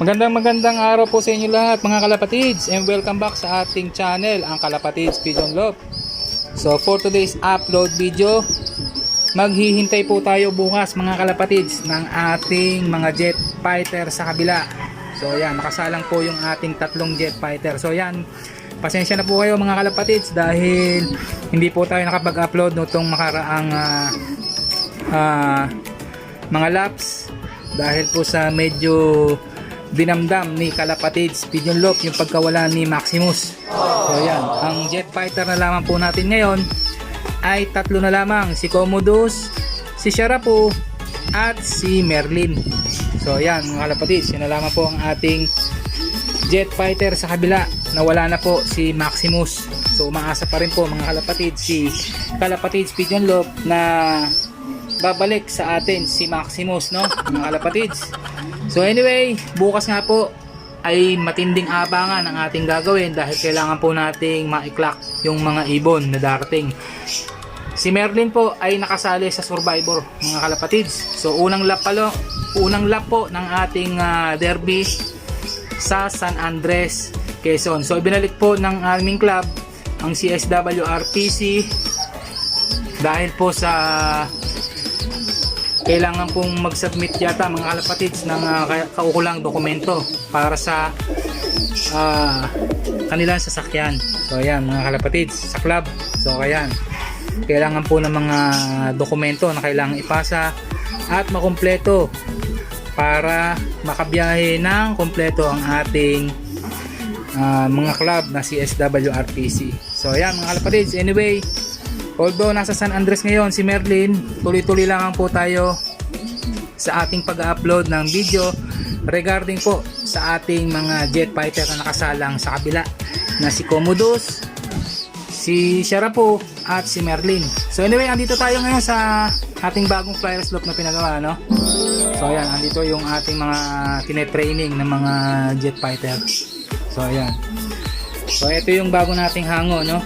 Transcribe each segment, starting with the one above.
Magandang magandang araw po sa inyo lahat mga kalapatids and welcome back sa ating channel ang Kalapatids Pigeon Love. So for today's upload video, maghihintay po tayo bukas mga kalapatids ng ating mga jet fighter sa kabila. So yan, nakasalang po yung ating tatlong jet fighter. So yan, pasensya na po kayo mga kalapatids dahil hindi po tayo nakapag-upload nitong makaraang ah, ah, mga laps dahil po sa medyo dinamdam ni Kalapatids Pigeon Loop yung pagkawala ni Maximus. So yan, ang jet fighter na lamang po natin ngayon ay tatlo na lamang, si Commodus, si Sharapu, at si Merlin. So yan mga Kalapatids, yun na lamang po ang ating jet fighter sa kabila na wala na po si Maximus. So umaasa pa rin po mga Kalapatids si Kalapatids Pigeon Loop na babalik sa atin si Maximus no mga kalapatids so anyway bukas nga po ay matinding abangan ang ating gagawin dahil kailangan po nating ma-clock yung mga ibon na darating. Si Merlin po ay nakasali sa Survivor mga kalapatids. So unang lap palo unang lap po ng ating ah, derby sa San Andres Quezon. So ibinalik po ng aming club ang CSW RPC dahil po sa kailangan pong mag-submit yata mga kalapatids ng uh, kaukulang dokumento para sa ah, kanilang sasakyan. So ayan mga kalapatids sa club. So ayan. Kailangan po ng mga dokumento na kailangan ipasa at makumpleto para makabiyahe ng kumpleto ang ating ah, mga club na CSW RPC. So ayan mga kalapatids. Anyway, Although nasa San Andres ngayon si Merlin, tuloy-tuloy lang po tayo sa ating pag-upload ng video regarding po sa ating mga jet fighter na nakasalang sa kabila na si Commodus, si Sharapo at si Merlin. So anyway, andito tayo ngayon sa ating bagong flyer slope na pinagawa, no? So ayan, andito yung ating mga tinetraining ng mga jet fighter. So ayan. So ito yung bago nating hango, no?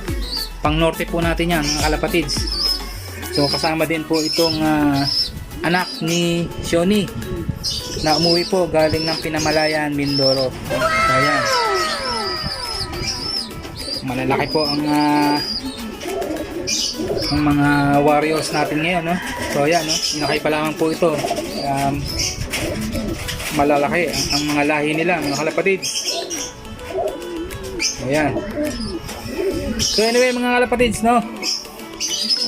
Pang norte po natin yan mga kalapatids. So kasama din po itong ah, anak ni Shoni na umuwi po galing ng Pinamalayan, Mindoro. Ayan. Malalaki po ang ah, ang mga warriors natin ngayon no? so ayan no? inakay pa lamang po ito. Um, malalaki ang, ang mga lahi nila mga kalapatids. Ayan So anyway mga kalapatids no?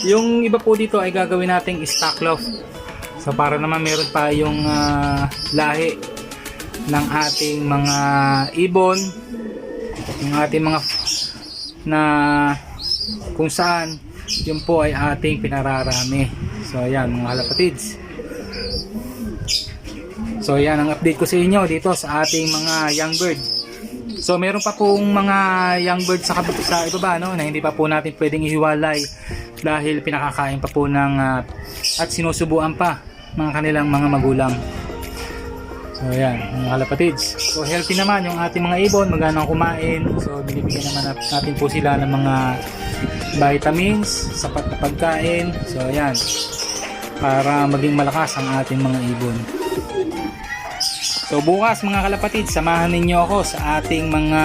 Yung iba po dito ay gagawin nating stock loft. So para naman meron pa yung ah, lahi ng ating mga ibon yung ating mga na kung saan yun po ay ating pinararami. So ayan mga kalapatids so ayan ang update ko sa inyo dito sa ating mga young bird So meron pa pong mga young birds sa, sa ibaba no, na hindi pa po natin pwedeng ihiwalay dahil pinakakain pa po ng ah, at sinusubuan pa mga kanilang mga magulang. So ayan, mga kalapatids. So healthy naman yung ating mga ibon, magandang kumain. So binibigyan naman nat- natin po sila ng mga vitamins, sapat na pagkain. So ayan, para maging malakas ang ating mga ibon. So bukas mga kalapatid, samahan ninyo ako sa ating mga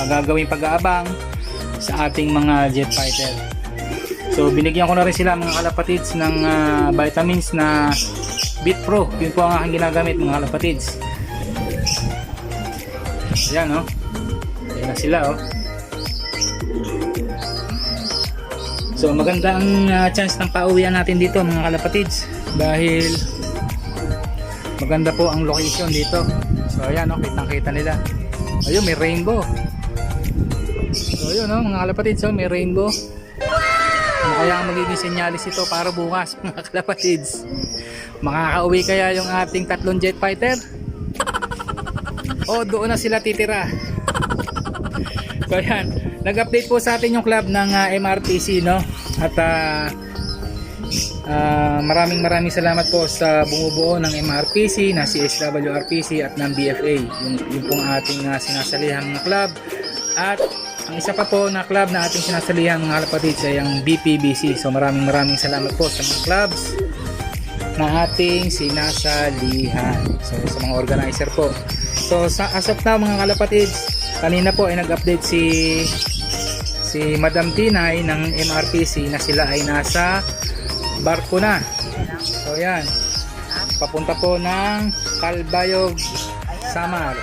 uh, gagawing pag-aabang sa ating mga jet fighter. So binigyan ko na rin sila mga kalapatids ng ah, vitamins na Bit Pro. Yun po ang aking ginagamit mga kalapatids. Ayan oh. Ayan na sila oh. So maganda ang ah, chance ng pauwian natin dito mga kalapatids dahil maganda po ang location dito. So ayan o kitang kita nila. Ayun may rainbow. So ayun o mga kalapatids oh, may rainbow. Ano kaya ang magiging senyalis ito para bukas mga kalapatids makakauwi kaya yung ating tatlong jet fighter? O doon na sila titira. So ayan nag-update po sa atin yung club ng ah, MRTC no? At ah Ah, maraming maraming salamat po sa bumubuo ng MRPC, na CSW RPC at ng BFA. Yung, yung pong ating uh, sinasalihan mga club. At ang isa pa po na club na ating sinasalihan mga kapatid ay ang BPBC. So maraming maraming salamat po sa mga clubs na ating sinasalihan. So sa mga organizer po. So sa as of now mga kalapatids, kanina po ay nag-update si si Madam Tinay ng MRPC na sila ay nasa barko na. So yan. Papunta po ng Calbayog, Samar.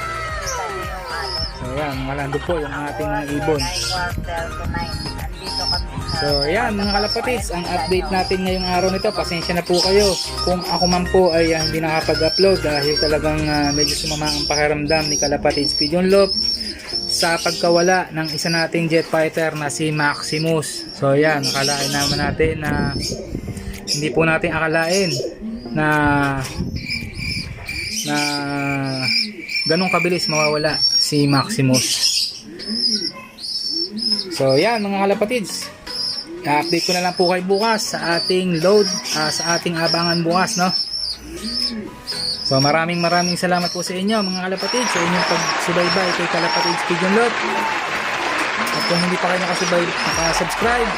So yan, malando po yung ating mga ibon. quarter to 9. Andito kami sa... So yan mga kalapatids, ang update natin ngayong araw nito, pasensya na po kayo kung ako man po ay ah, hindi nakapag-upload dahil talagang ah, medyo sumama ang pakiramdam ni Kalapatids Pigeon Loop sa pagkawala ng isa nating jet fighter na si Maximus. So yan, akalain naman natin na hindi po natin akalain na na ganong kabilis mawawala si Maximus. So yan mga kalapatids. I-update ko na lang po kayo bukas sa ating load, ah, sa ating abangan bukas, no? So maraming maraming salamat po sa inyo mga kalapatids sa inyong pagsubaybay kay Kalapatids Pigeon Lot. At kung hindi pa kayo nakasubscribe,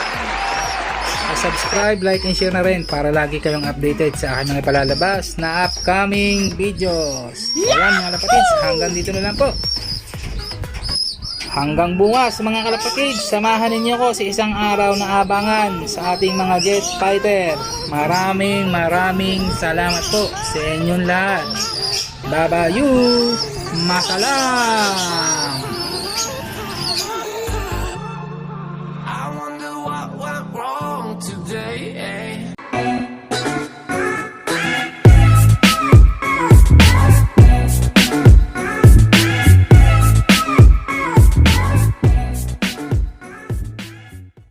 subscribe, like, and share na rin para lagi kayong updated sa aking mga ipalalabas na upcoming videos. Ayan mga kalapatids, hanggang dito na lang po. Hanggang bukas mga kalapatids, samahan ninyo ko sa isang araw na abangan sa ating mga jet fighter. Maraming maraming salamat po sa inyong lahat. Babayu! Masalam! day.